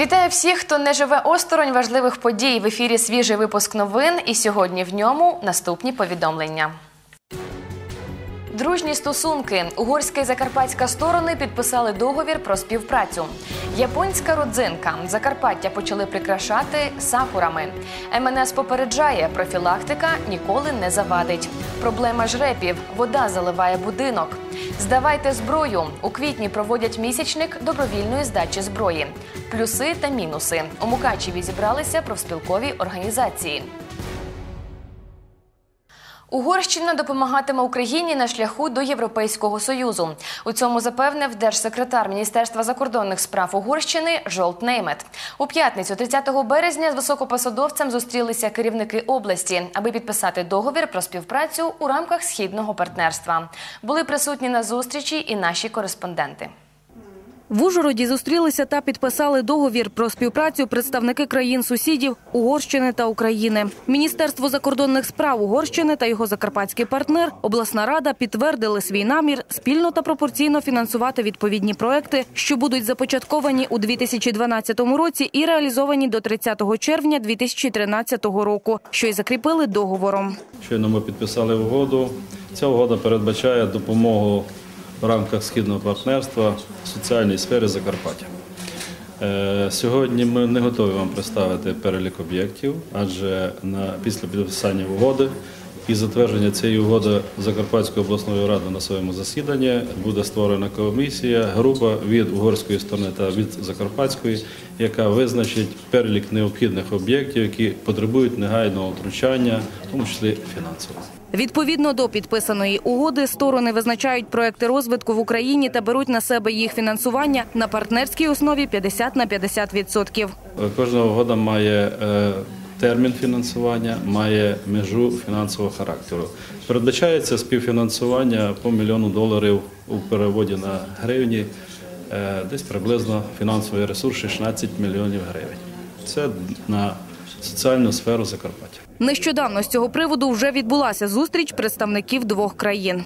Вітаю всіх, хто не живе осторонь важливих подій. В ефірі свіжий випуск новин. І сьогодні в ньому наступні повідомлення. Дружні стосунки. Угорська і закарпатська сторони підписали договір про співпрацю. Японська родзинка. Закарпаття почали прикрашати сакурами. МНС попереджає, профілактика ніколи не завадить. Проблема жрепів. Вода заливає будинок. Здавайте зброю. У квітні проводять місячник добровільної здачі зброї. Плюси та мінуси. У Мукачеві зібралися профспілкові організації. Угорщина допомагатиме Україні на шляху до Європейського союзу. У цьому запевнив держсекретар Міністерства закордонних справ Угорщини Жолт Неймет. У п'ятницю, 30 березня, з високопосадовцем зустрілися керівники області, аби підписати договір про співпрацю у рамках східного партнерства. Були присутні на зустрічі і наші кореспонденти. В Ужгороді зустрілися та підписали договір про співпрацю представники країн-сусідів Угорщини та України. Міністерство закордонних справ Угорщини та його закарпатський партнер, обласна рада підтвердили свій намір спільно та пропорційно фінансувати відповідні проекти, що будуть започатковані у 2012 році і реалізовані до 30 червня 2013 року, що й закріпили договором. Щойно ми підписали угоду. Ця угода передбачає допомогу в рамках східного партнерства в соціальній сфері Закарпаття. Е, Сьогодні ми не готові вам представити перелік об'єктів, адже на після підписання угоди і затвердження цієї угоди Закарпатською обласною радою на своєму засіданні буде створена комісія, група від угорської сторони та від закарпатської, яка визначить перелік необхідних об'єктів, які потребують негайного втручання, в тому числі фінансового. Відповідно до підписаної угоди, сторони визначають проекти розвитку в Україні та беруть на себе їх фінансування на партнерській основі 50 на 50 відсотків. Кожна угода має е, термін фінансування, має межу фінансового характеру. Передбачається співфінансування по мільйону доларів у переводі на гривні, е, десь приблизно фінансовий ресурс 16 мільйонів гривень. Це на соціальну сферу Закарпаття. Нещодавно з цього приводу вже відбулася зустріч представників двох країн.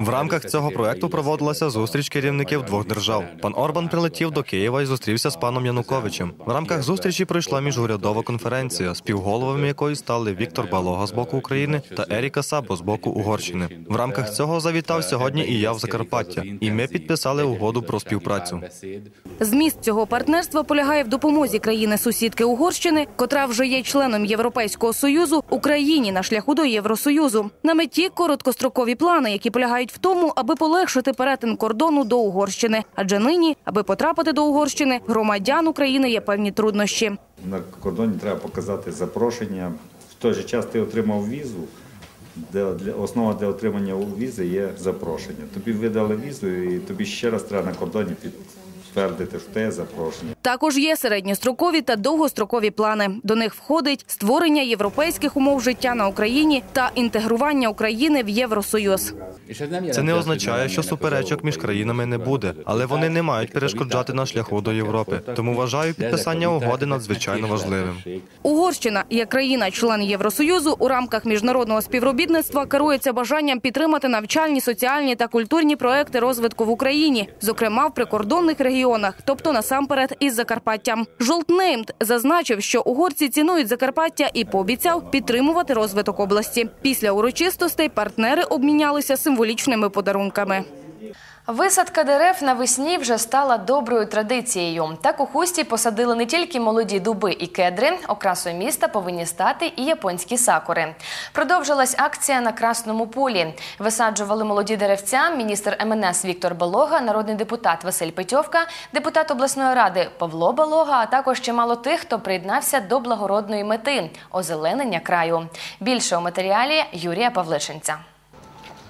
В рамках цього проекту проводилася зустріч керівників двох держав. Пан Орбан прилетів до Києва і зустрівся з паном Януковичем. В рамках зустрічі пройшла міжурядова конференція, співголовами якої стали Віктор Балога з боку України та Еріка Сабо з боку Угорщини. В рамках цього завітав сьогодні і я в Закарпаття, і ми підписали угоду про співпрацю. Зміст цього партнерства полягає в допомозі країни-сусідки Угорщини, котра вже є членом Європейського союзу Україні на шляху до Євросоюзу. На меті короткострокові плани, які полягають в тому, аби полегшити перетин кордону до Угорщини. Адже нині, аби потрапити до Угорщини, громадян України є певні труднощі. На кордоні треба показати запрошення. В той же час ти отримав візу, для основа для отримання візи є запрошення. Тобі видали візу, і тобі ще раз треба на кордоні підтвердити, що те запрошення. Також є середньострокові та довгострокові плани. До них входить створення європейських умов життя на Україні та інтегрування України в Євросоюз. Це не означає, що суперечок між країнами не буде, але вони не мають перешкоджати на шляху до Європи. Тому вважаю підписання угоди надзвичайно важливим. Угорщина, як країна-член Євросоюзу, у рамках міжнародного співробітництва керується бажанням підтримати навчальні, соціальні та культурні проекти розвитку в Україні, зокрема в прикордонних регіонах, тобто насамперед із Закарпаттям. Жолтнеймд зазначив, що угорці цінують Закарпаття і пообіцяв підтримувати розвиток області. Після урочистостей партнери обмінялися символічними подарунками. Висадка дерев навесні вже стала доброю традицією. Так у хусті посадили не тільки молоді дуби і кедри, окрасою міста повинні стати і японські сакури. Продовжилась акція на Красному полі. Висаджували молоді деревця міністр МНС Віктор Балога, народний депутат Василь Петьовка, депутат обласної ради Павло Балога, а також чимало тих, хто приєднався до благородної мети озеленення краю. Більше у матеріалі Юрія Павлишинця.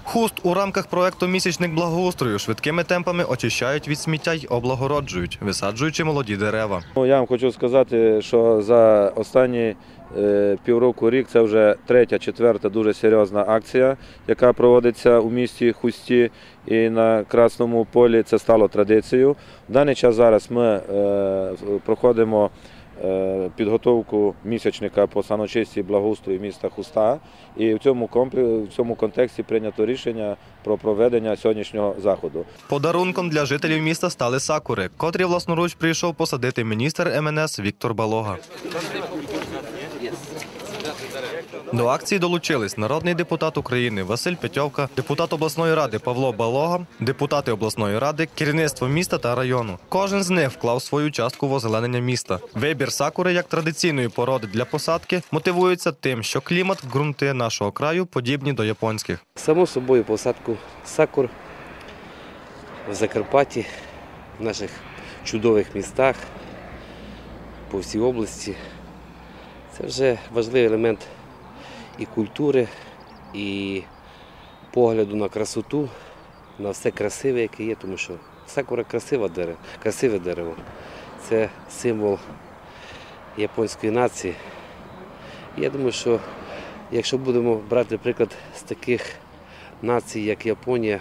Хуст у рамках проекту Місячник благоустрою швидкими темпами очищають від сміття й облагороджують, висаджуючи молоді дерева. Ну, Я вам хочу сказати, що за останні е, півроку рік це вже третя, четверта дуже серйозна акція, яка проводиться у місті Хусті і на Красному полі. Це стало традицією. В даний час зараз ми е, проходимо підготовку місячника по саночисті благоустрою міста Хуста. І в цьому в цьому контексті прийнято рішення про проведення сьогоднішнього заходу. Подарунком для жителів міста стали сакури, котрі власноруч прийшов посадити міністр МНС Віктор Балога. До акції долучились народний депутат України Василь Петьовка, депутат обласної ради Павло Балога, депутати обласної ради, керівництво міста та району. Кожен з них вклав свою частку в озеленення міста. Вибір сакури як традиційної породи для посадки мотивується тим, що клімат, ґрунти нашого краю подібні до японських. Само собою посадку сакур в Закарпатті, в наших чудових містах по всій області. Це вже важливий елемент і культури, і погляду на красоту, на все красиве, яке є, тому що сакура красиве дерево, красиве дерево. Це символ японської нації. Я думаю, що Якщо будемо брати приклад з таких націй, як Японія,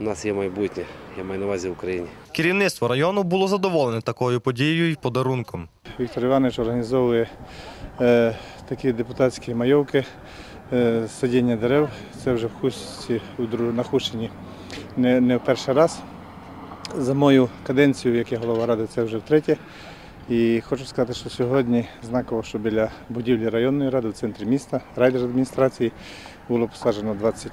у нас є майбутнє, я маю на увазі в Україні. Керівництво району було задоволене такою подією і подарунком. Віктор Іванович організовує е, такі депутатські майовки, садіння дерев. Це вже в Хустці, на Хущині не, не перший раз. За мою каденцію, як я голова ради, це вже втретє. І хочу сказати, що сьогодні знаково, що біля будівлі районної ради в центрі міста, райдержадміністрації було посаджено 20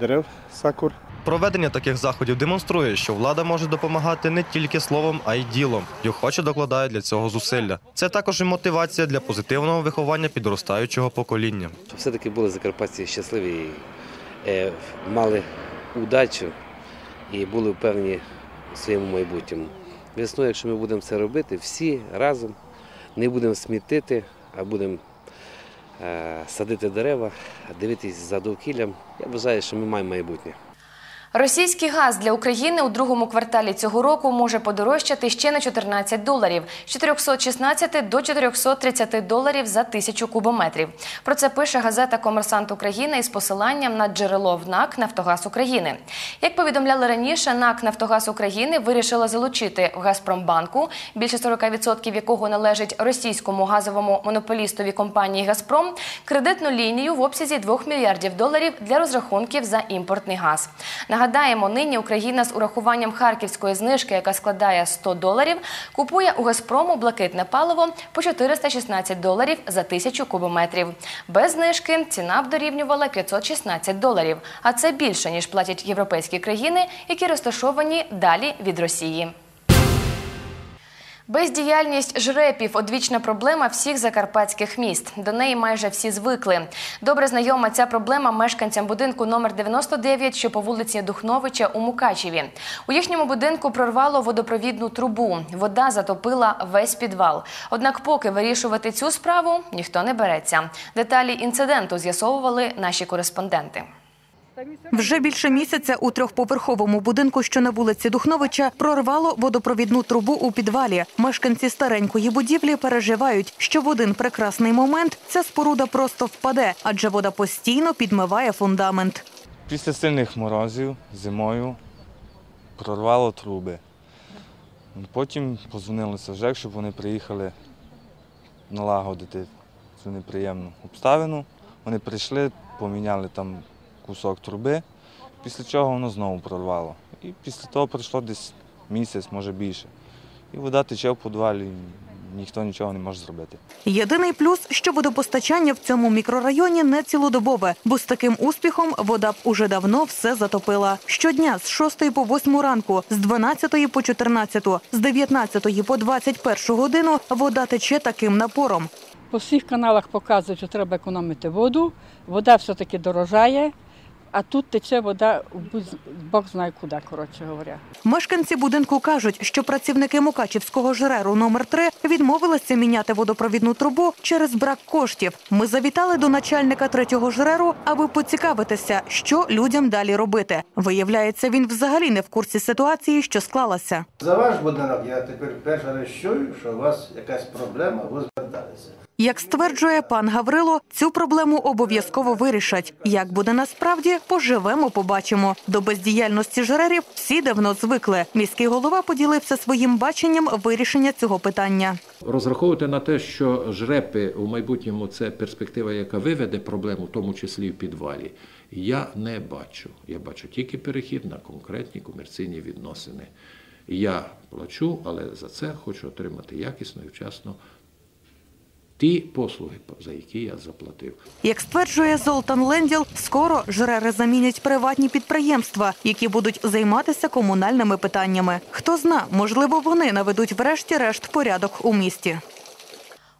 дерев сакур. Проведення таких заходів демонструє, що влада може допомагати не тільки словом, а й ділом, і охоче докладає для цього зусилля. Це також і мотивація для позитивного виховання підростаючого покоління. Все-таки були закарпатці щасливі, е, мали удачу і були впевнені у своєму майбутньому. Весною, якщо ми будемо це робити, всі разом не будемо смітити, а будемо е, садити дерева, дивитись за довкіллям, я вважаю, що ми маємо майбутнє. Російський газ для України у другому кварталі цього року може подорожчати ще на 14 доларів з 416 до 430 доларів за тисячу кубометрів. Про це пише газета Комерсант України із посиланням на джерело в НАК Нафтогаз України. Як повідомляли раніше, НАК Нафтогаз України вирішила залучити в Газпромбанку, більше 40% якого належить російському газовому монополістові компанії Газпром, кредитну лінію в обсязі 2 мільярдів доларів для розрахунків за імпортний газ. Нагадаємо, нині Україна з урахуванням харківської знижки, яка складає 100 доларів, купує у Газпрому блакитне паливо по 416 доларів за тисячу кубометрів. Без знижки ціна б дорівнювала 516 доларів, а це більше ніж платять європейські країни, які розташовані далі від Росії. Бездіяльність жрепів одвічна проблема всіх закарпатських міст. До неї майже всі звикли. Добре знайома ця проблема мешканцям будинку номер 99, що по вулиці Духновича у Мукачеві. У їхньому будинку прорвало водопровідну трубу. Вода затопила весь підвал. Однак, поки вирішувати цю справу ніхто не береться. Деталі інциденту з'ясовували наші кореспонденти. Вже більше місяця у трьохповерховому будинку, що на вулиці Духновича, прорвало водопровідну трубу у підвалі. Мешканці старенької будівлі переживають, що в один прекрасний момент ця споруда просто впаде, адже вода постійно підмиває фундамент. Після сильних морозів зимою прорвало труби. Потім позвонилося ЖЕК, щоб вони приїхали налагодити цю неприємну обставину. Вони прийшли, поміняли там кусок труби, після чого воно знову прорвало. І після того пройшло десь місяць, може більше. І вода тече в підвалі, ніхто нічого не може зробити. Єдиний плюс, що водопостачання в цьому мікрорайоні не цілодобове, бо з таким успіхом вода б уже давно все затопила. Щодня з 6 по 8 ранку, з 12 по 14, з 19 по 21 годину вода тече таким напором. По всіх каналах показують, що треба економити воду. Вода все-таки дорожає, а тут тече вода Бог знає куди, коротше говоря. Мешканці будинку кажуть, що працівники Мукачівського ЖРЕРу номер 3 відмовилися міняти водопровідну трубу через брак коштів. Ми завітали до начальника третього ЖРЕРу, аби поцікавитися, що людям далі робити. Виявляється, він взагалі не в курсі ситуації, що склалася. За ваш будинок я тепер перший раз чую, що у вас якась проблема, ви зверталися. Як стверджує пан Гаврило, цю проблему обов'язково вирішать. Як буде насправді, поживемо, побачимо. До бездіяльності жрерів всі давно звикли. Міський голова поділився своїм баченням вирішення цього питання. Розраховувати на те, що жрепи у майбутньому це перспектива, яка виведе проблему, в тому числі в підвалі, я не бачу. Я бачу тільки перехід на конкретні комерційні відносини. Я плачу, але за це хочу отримати якісно і вчасно ті послуги, за які я заплатив. Як стверджує Золтан Ленділ, скоро жрери замінять приватні підприємства, які будуть займатися комунальними питаннями. Хто зна, можливо, вони наведуть врешті-решт порядок у місті.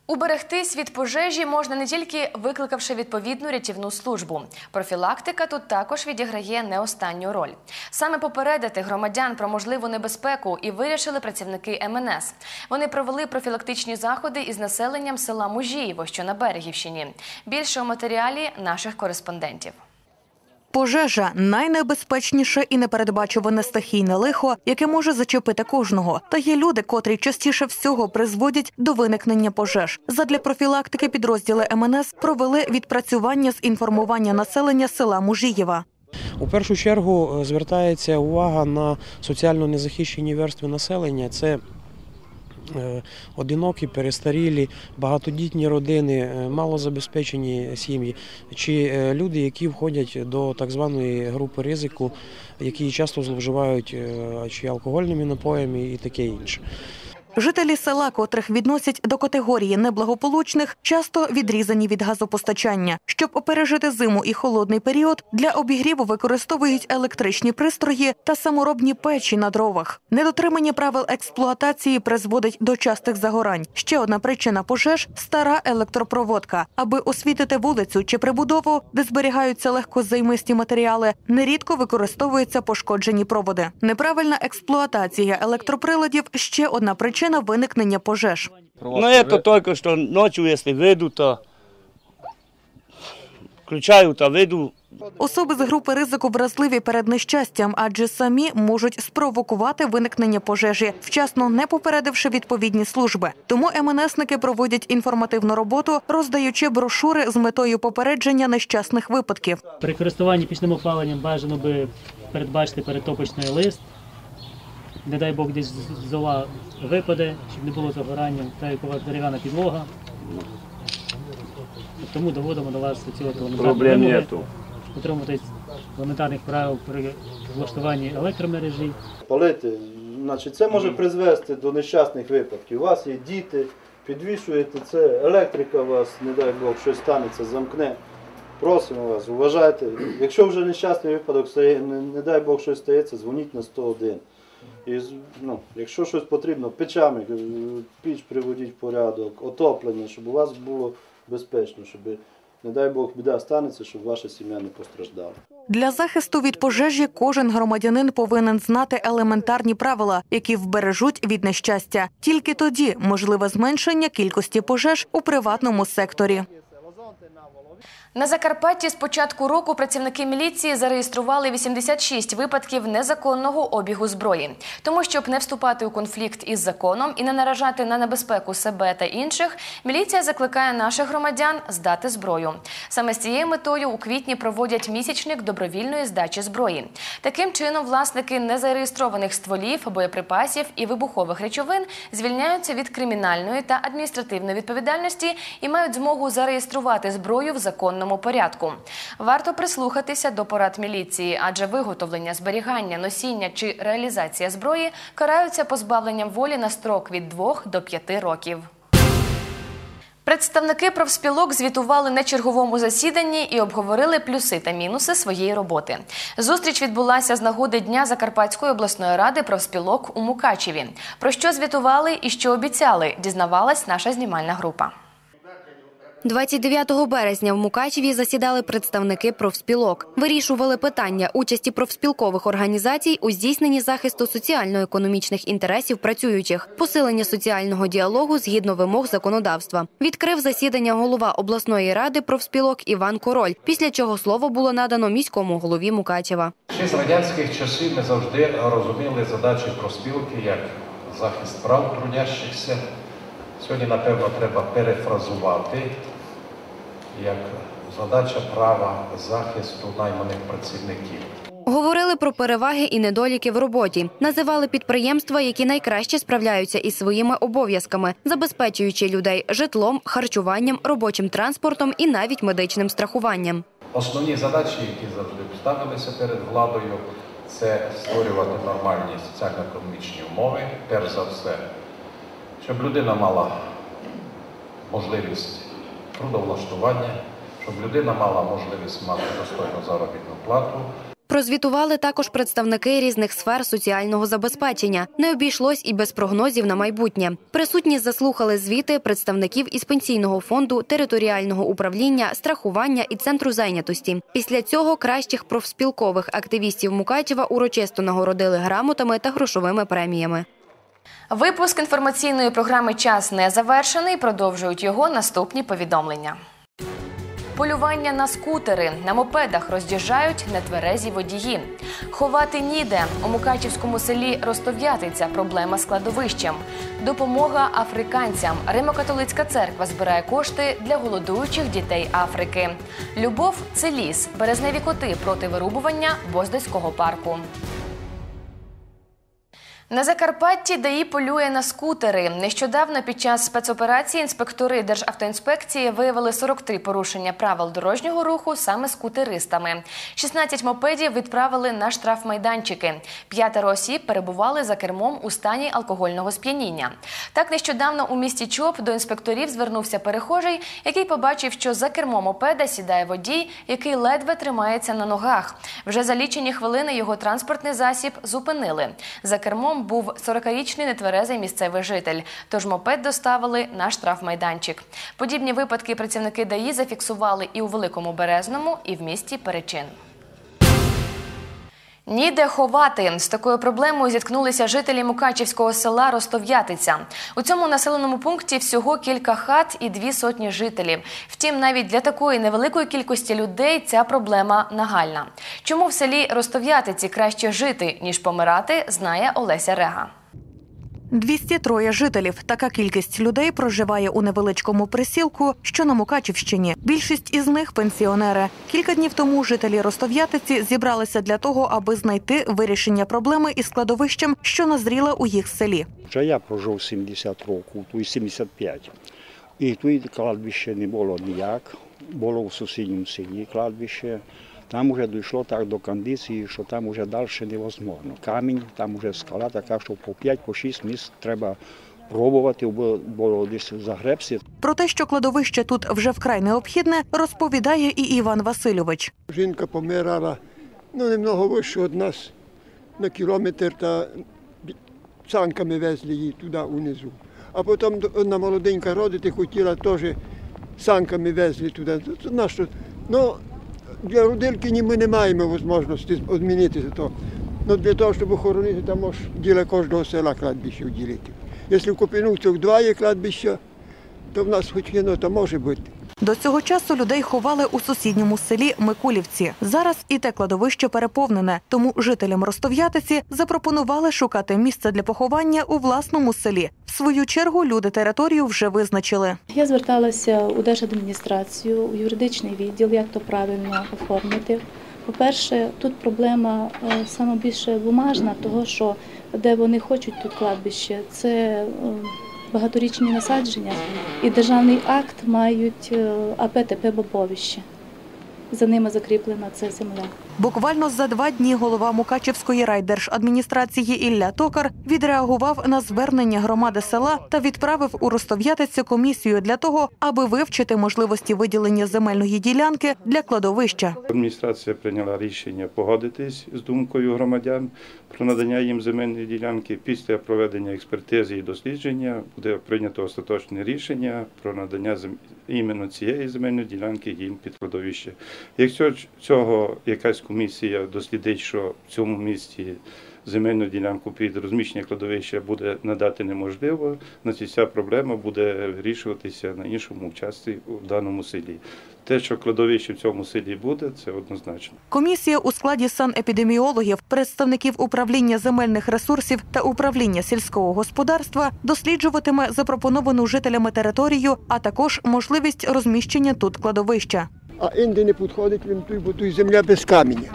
Уберегтись від пожежі можна не тільки викликавши відповідну рятівну службу. Профілактика тут також відіграє не останню роль. Саме попередити громадян про можливу небезпеку і вирішили працівники МНС. Вони провели профілактичні заходи із населенням села Мужієво, що на Берегівщині. Більше у матеріалі наших кореспондентів. Пожежа найнебезпечніше і непередбачуване стихійне лихо, яке може зачепити кожного. Та є люди, котрі частіше всього призводять до виникнення пожеж. Задля профілактики підрозділи МНС провели відпрацювання з інформування населення села Мужієва. У першу чергу е, звертається увага на соціально незахищені верстви населення. Це одинокі, перестарілі, багатодітні родини, е, малозабезпечені сім'ї, чи е, люди, які входять до так званої групи ризику, які часто зловживають е, чи алкогольними напоями і таке інше. Жителі села, котрих відносять до категорії неблагополучних, часто відрізані від газопостачання. Щоб пережити зиму і холодний період, для обігріву використовують електричні пристрої та саморобні печі на дровах. Недотримання правил експлуатації призводить до частих загорань. Ще одна причина пожеж стара електропроводка. Аби освітити вулицю чи прибудову, де зберігаються легкозаймисті матеріали, нерідко використовуються пошкоджені проводи. Неправильна експлуатація електроприладів ще одна причина виникнення пожеж. Ну, это только что ночью, если выйду, то включаю, то выйду. Особи з групи ризику вразливі перед нещастям, адже самі можуть спровокувати виникнення пожежі, вчасно не попередивши відповідні служби. Тому МНСники проводять інформативну роботу, роздаючи брошури з метою попередження нещасних випадків. При користуванні пічним опаленням бажано би передбачити перетопочний лист. Не дай Бог десь зола випаде, щоб не було загорання, та як у вас дерев'яна підлога. Тому доводимо до вас елементарні Проблем вимоги, нету. дотримуватись елементарних правил при влаштуванні електромережі. Палити, значить, це може призвести до нещасних випадків. У вас є діти, підвішуєте це, електрика у вас, не дай Бог, щось станеться, замкне. Просимо вас, уважайте. Якщо вже нещасний випадок стає, не, не дай Бог щось стається, дзвоніть на 101. І, ну, якщо щось потрібно, печами, е, піч приводіть в порядок, отоплення, щоб у вас було безпечно, щоб, не дай Бог, біда станеться, щоб ваша сім'я не постраждала. Для захисту від пожежі кожен громадянин повинен знати елементарні правила, які вбережуть від нещастя. Тільки тоді можливе зменшення кількості пожеж у приватному секторі. На Закарпатті з початку року працівники міліції зареєстрували 86 випадків незаконного обігу зброї. Тому, щоб не вступати у конфлікт із законом і не наражати на небезпеку себе та інших, міліція закликає наших громадян здати зброю. Саме з цією метою у квітні проводять місячник добровільної здачі зброї. Таким чином, власники незареєстрованих стволів, боєприпасів і вибухових речовин звільняються від кримінальної та адміністративної відповідальності і мають змогу зареєструвати зброю в законному порядку. Варто прислухатися до порад міліції, адже виготовлення, зберігання, носіння чи реалізація зброї караються позбавленням волі на строк від 2 до 5 років. Представники профспілок звітували на черговому засіданні і обговорили плюси та мінуси своєї роботи. Зустріч відбулася з нагоди Дня Закарпатської обласної ради профспілок у Мукачеві. Про що звітували і що обіцяли, дізнавалась наша знімальна група. 29 березня в Мукачеві засідали представники профспілок. Вирішували питання участі профспілкових організацій у здійсненні захисту соціально-економічних інтересів працюючих, посилення соціального діалогу згідно вимог законодавства. Відкрив засідання голова обласної ради профспілок Іван Король, після чого слово було надано міському голові Мукачева. Ще з радянських часів ми завжди розуміли задачі профспілки як захист прав трудящихся, Сьогодні, напевно, треба перефразувати як задача права захисту найманих працівників. Говорили про переваги і недоліки в роботі, називали підприємства, які найкраще справляються із своїми обов'язками, забезпечуючи людей житлом, харчуванням, робочим транспортом і навіть медичним страхуванням. Основні задачі, які завжди ставилися перед владою, це створювати нормальні соціально-економічні умови, перш за все, щоб людина мала можливість трудовлаштування, щоб людина мала можливість мати достойну заробітну плату. Прозвітували також представники різних сфер соціального забезпечення. Не обійшлось і без прогнозів на майбутнє. Присутні заслухали звіти представників із пенсійного фонду, територіального управління, страхування і центру зайнятості. Після цього кращих профспілкових активістів Мукачева урочисто нагородили грамотами та грошовими преміями. Випуск інформаційної програми Час не завершений. Продовжують його наступні повідомлення. Полювання на скутери на мопедах роз'їжджають нетверезі водії. Ховати ніде у Мукачівському селі Ростов'ятиця проблема з кладовищем. Допомога африканцям. Римо-католицька церква збирає кошти для голодуючих дітей Африки. Любов це ліс. Березневі коти проти вирубування Боздецького парку. На Закарпатті ДАІ полює на скутери. Нещодавно під час спецоперації інспектори Державтоінспекції виявили 43 порушення правил дорожнього руху саме скутеристами. 16 мопедів відправили на штрафмайданчики. П'ятеро осіб перебували за кермом у стані алкогольного сп'яніння. Так нещодавно у місті Чоп до інспекторів звернувся перехожий, який побачив, що за кермом мопеда сідає водій, який ледве тримається на ногах. Вже за лічені хвилини його транспортний засіб зупинили. За кермом був 40-річний нетверезий місцевий житель. Тож мопед доставили на штрафмайданчик. Подібні випадки працівники ДАІ зафіксували і у Великому Березному, і в місті Перечин. Ніде ховати з такою проблемою зіткнулися жителі Мукачівського села Ростов'ятиця. У цьому населеному пункті всього кілька хат і дві сотні жителів. Втім, навіть для такої невеликої кількості людей ця проблема нагальна. Чому в селі Ростов'ятиці краще жити ніж помирати, знає Олеся Рега. 203 жителів. Така кількість людей проживає у невеличкому присілку, що на Мукачівщині. Більшість із них пенсіонери. Кілька днів тому жителі Ростов'ятиці зібралися для того, аби знайти вирішення проблеми із складовищем, що назріла у їх селі. Вже я прожив 70 років, тут 75. І тут кладбище не було ніяк. Було у сусідньому селі кладбище. Там вже дійшло так до кондиції, що там вже далі невозможно. Камінь, там вже скала така, що по 5-6 місць треба пробувати, бо, десь загребся. Про те, що кладовище тут вже вкрай необхідне, розповідає і Іван Васильович. Жінка помирала ну, немного вище від нас на кілометр та санками везли її туди унизу. А потім одна молоденька родити хотіла теж санками везли туди. Ну, для родилки ми не маємо можливості змінити то. Ну, для того, щоб охоронити, там може діля кожного села кладбище вділити. Якщо в Копінувцях два є кладбища, то в нас хоч одно там може бути. До цього часу людей ховали у сусідньому селі Микулівці. Зараз і те кладовище переповнене, тому жителям Ростов'ятиці запропонували шукати місце для поховання у власному селі. В свою чергу люди територію вже визначили. Я зверталася у держадміністрацію, у юридичний відділ, як то правильно оформити. По-перше, тут проблема е, саме більше бумажна, того що де вони хочуть тут кладбище, це е, багаторічні насадження, і державний акт мають е, АПТП Бобовище. За ними закріплена ця земля. Буквально за два дні голова Мукачівської райдержадміністрації Ілля Токар відреагував на звернення громади села та відправив у Ростов'ятицю комісію для того, аби вивчити можливості виділення земельної ділянки для кладовища. Адміністрація прийняла рішення погодитись з думкою громадян про надання їм земельної ділянки. Після проведення експертизи і дослідження буде прийнято остаточне рішення про надання зем... іменно цієї земельної ділянки їм під кладовище. Якщо цього якась комісія дослідить, що в цьому місті земельну ділянку під розміщення кладовища буде надати неможливо, значить ця проблема буде вирішуватися на іншому участку в даному селі. Те, що кладовище в цьому селі буде, це однозначно. Комісія у складі санепідеміологів, представників управління земельних ресурсів та управління сільського господарства досліджуватиме запропоновану жителями територію, а також можливість розміщення тут кладовища. А інди не підходить він тут, бо тут земля без каменя.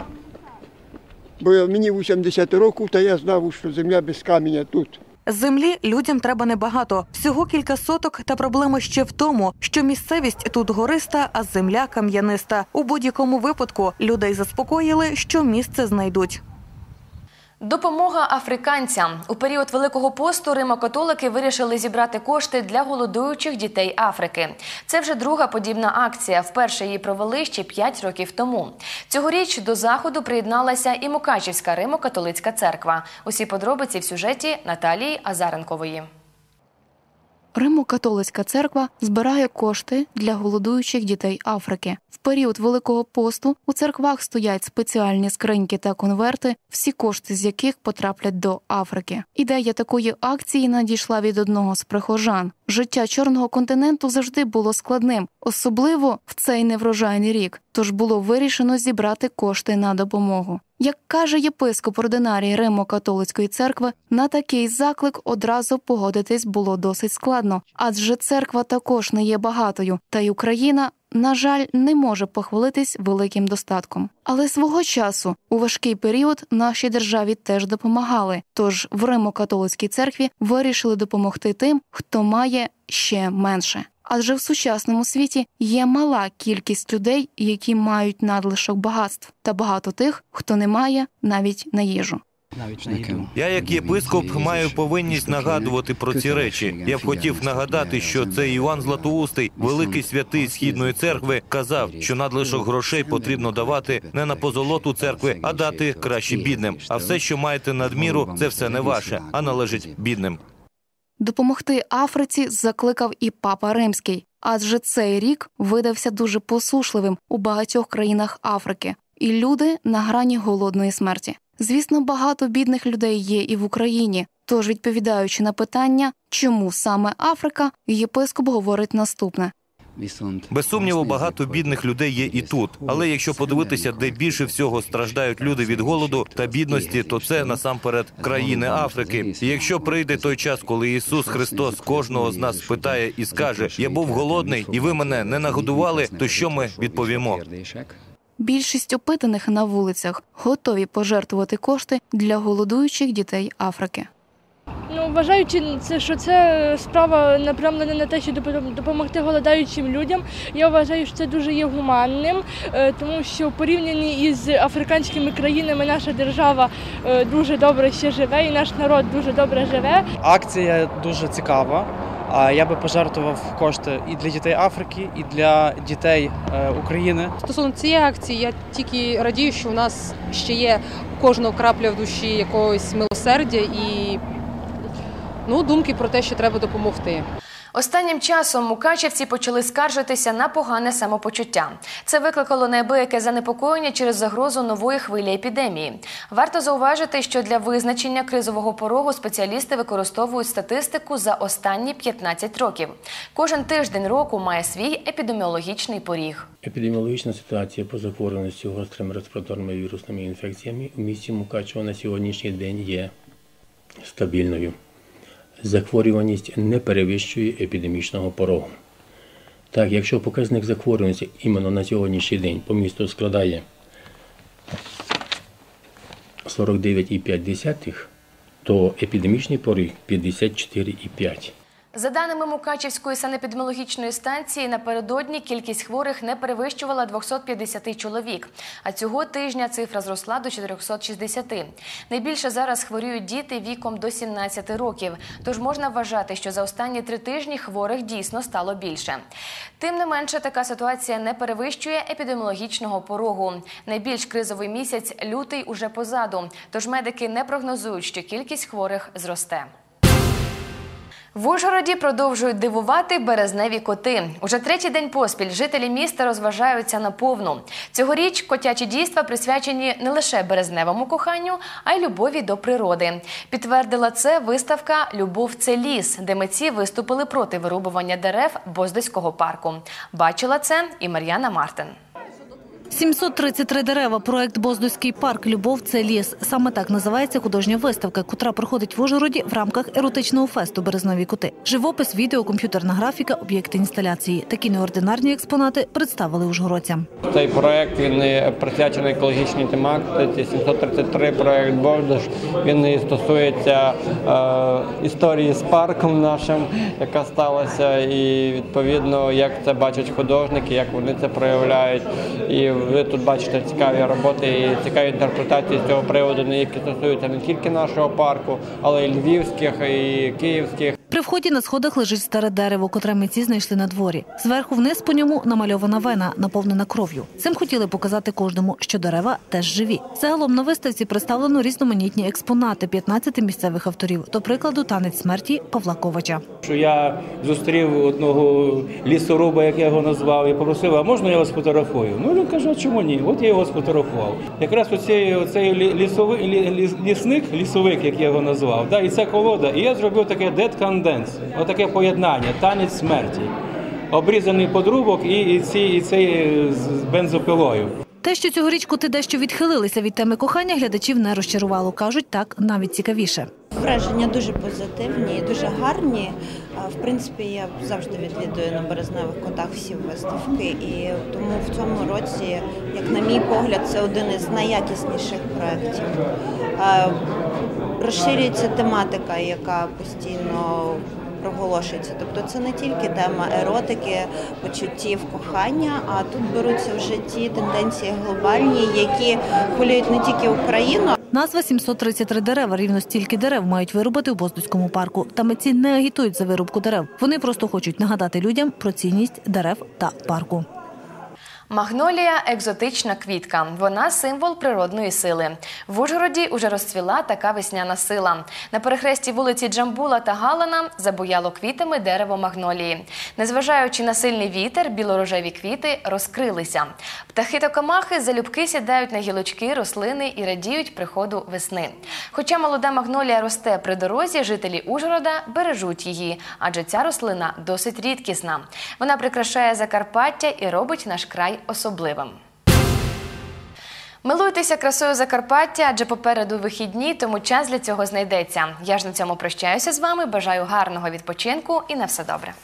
Бо мені 80 років, та я знав, що земля без каменя тут. Землі людям треба небагато, всього кілька соток, та проблема ще в тому, що місцевість тут гориста, а земля кам'яниста. У будь-якому випадку людей заспокоїли, що місце знайдуть. Допомога африканцям у період Великого посту римокатолики вирішили зібрати кошти для голодуючих дітей Африки. Це вже друга подібна акція. Вперше її провели ще 5 років тому. Цьогоріч до заходу приєдналася і Мукачівська Римо-католицька церква. Усі подробиці в сюжеті Наталії Азаренкової. Римо-католицька церква збирає кошти для голодуючих дітей Африки. В період Великого посту у церквах стоять спеціальні скриньки та конверти, всі кошти з яких потраплять до Африки. Ідея такої акції надійшла від одного з прихожан. Життя чорного континенту завжди було складним, особливо в цей неврожайний рік. Тож було вирішено зібрати кошти на допомогу. Як каже єпископ ординарій Римо-католицької церкви, на такий заклик одразу погодитись було досить складно, адже церква також не є багатою, та й Україна. На жаль, не може похвалитись великим достатком. Але свого часу у важкий період нашій державі теж допомагали. Тож в Римо-католицькій церкві вирішили допомогти тим, хто має ще менше. Адже в сучасному світі є мала кількість людей, які мають надлишок багатств, та багато тих, хто не має навіть на їжу. Я, як єпископ, маю повинність нагадувати про ці речі. Я б хотів нагадати, що це Іван Златоустий, великий святий східної церкви, казав, що надлишок грошей потрібно давати не на позолоту церкви, а дати краще бідним. А все, що маєте надміру, це все не ваше, а належить бідним. Допомогти Африці закликав і папа Римський, адже цей рік видався дуже посушливим у багатьох країнах Африки, і люди на грані голодної смерті. Звісно, багато бідних людей є і в Україні. Тож, відповідаючи на питання, чому саме Африка, єпископ говорить наступне. Без сумніву, багато бідних людей є і тут. Але якщо подивитися, де більше всього страждають люди від голоду та бідності, то це насамперед країни Африки. І якщо прийде той час, коли Ісус Христос кожного з нас спитає і скаже: Я був голодний, і ви мене не нагодували, то що ми відповімо? Більшість опитаних на вулицях готові пожертвувати кошти для голодуючих дітей Африки. Ну, вважаючи це, що це справа направлена на те, щоб допо- допомогти голодаючим людям. Я вважаю, що це дуже є гуманним, е, тому що в порівнянні із африканськими країнами наша держава е, дуже добре ще живе, і наш народ дуже добре живе. Акція дуже цікава. А я би пожертвував кошти і для дітей Африки, і для дітей е, України. Стосовно цієї акції, я тільки радію, що у нас ще є кожного крапля в душі якогось милосердя і ну, думки про те, що треба допомогти. Останнім часом мукачівці почали скаржитися на погане самопочуття. Це викликало неабияке занепокоєння через загрозу нової хвилі епідемії. Варто зауважити, що для визначення кризового порогу спеціалісти використовують статистику за останні 15 років. Кожен тиждень року має свій епідеміологічний поріг. Епідеміологічна ситуація по захворюваності гострими респіраторними вірусними інфекціями у місті Мукачево на сьогоднішній день є стабільною. Захворюваність не перевищує епідемічного порогу. Так, якщо показник захворюваності іменно на сьогоднішній день по місту складає 49,5, то епідемічний поріг 54,5. За даними Мукачівської санепідеміологічної станції, напередодні кількість хворих не перевищувала 250 чоловік. А цього тижня цифра зросла до 460. Найбільше зараз хворіють діти віком до 17 років. Тож можна вважати, що за останні три тижні хворих дійсно стало більше. Тим не менше, така ситуація не перевищує епідеміологічного порогу. Найбільш кризовий місяць лютий уже позаду. Тож медики не прогнозують, що кількість хворих зросте. В Ужгороді продовжують дивувати березневі коти. Уже третій день поспіль жителі міста розважаються наповну. Цьогоріч котячі дійства присвячені не лише березневому коханню, а й любові до природи. Підтвердила це виставка Любов це ліс, де митці виступили проти вирубування дерев Боздоського парку. Бачила це і Мар'яна Мартин. 733 дерева. Проект Боздуський парк Любов це ліс. Саме так називається художня виставка, котра проходить в Ужгороді в рамках еротичного фесту Березнові кути. Живопис, відео, комп'ютерна графіка, об'єкти інсталяції. Такі неординарні експонати представили ужгородцям. Цей проект він присвячений екологічній тематиці. 733 проект Бордош. Він стосується е, історії з парком нашим, яка сталася, і відповідно як це бачать художники, як вони це проявляють. І ви тут бачите цікаві роботи і цікаві інтерпретації з цього приводу, які стосуються не тільки нашого парку, але й львівських, і київських. При вході на сходах лежить старе дерево, котре митці знайшли на дворі. Зверху вниз по ньому намальована вена, наповнена кров'ю. Цим хотіли показати кожному, що дерева теж живі. Загалом на виставці представлено різноманітні експонати 15 місцевих авторів. До прикладу, танець смерті Павла Ковача. Що я зустрів одного лісоруба, як я його назвав, і попросив, а можна я вас фотографую? Ну він каже, а чому ні? От я його сфотографував. Якраз оцей, оцей лісовий лі, лісник, лісовик, як я його назвав, да, і це колода. І я зробив таке Dead Can отаке поєднання, танець смерті. Обрізаний подрубок і, і, ці, і цей з бензопилою. Те, що цьогоріч коти дещо відхилилися від теми кохання, глядачів не розчарувало. Кажуть, так навіть цікавіше. Враження дуже позитивні, дуже гарні. В принципі, я завжди відвідую на березневих котах всі виставки, і тому в цьому році, як на мій погляд, це один із найякісніших проєктів. Розширюється тематика, яка постійно проголошується. Тобто це не тільки тема еротики, почуттів, кохання, а тут беруться вже ті тенденції глобальні, які хвилюють не тільки Україну. Назва 733 дерева. Рівно стільки дерев мають вирубати у Боздуському парку. Та митці не агітують за вирубку дерев. Вони просто хочуть нагадати людям про цінність дерев та парку. Магнолія екзотична квітка. Вона символ природної сили. В Ужгороді уже розцвіла така весняна сила. На перехресті вулиці Джамбула та Галана забуяло квітами дерево магнолії. Незважаючи на сильний вітер, білорожеві квіти розкрилися. Птахи та комахи залюбки сідають на гілочки рослини і радіють приходу весни. Хоча молода магнолія росте при дорозі, жителі Ужгорода бережуть її, адже ця рослина досить рідкісна. Вона прикрашає Закарпаття і робить наш край особливим. Милуйтеся красою Закарпаття, адже попереду вихідні, тому час для цього знайдеться. Я ж на цьому прощаюся з вами. Бажаю гарного відпочинку і на все добре.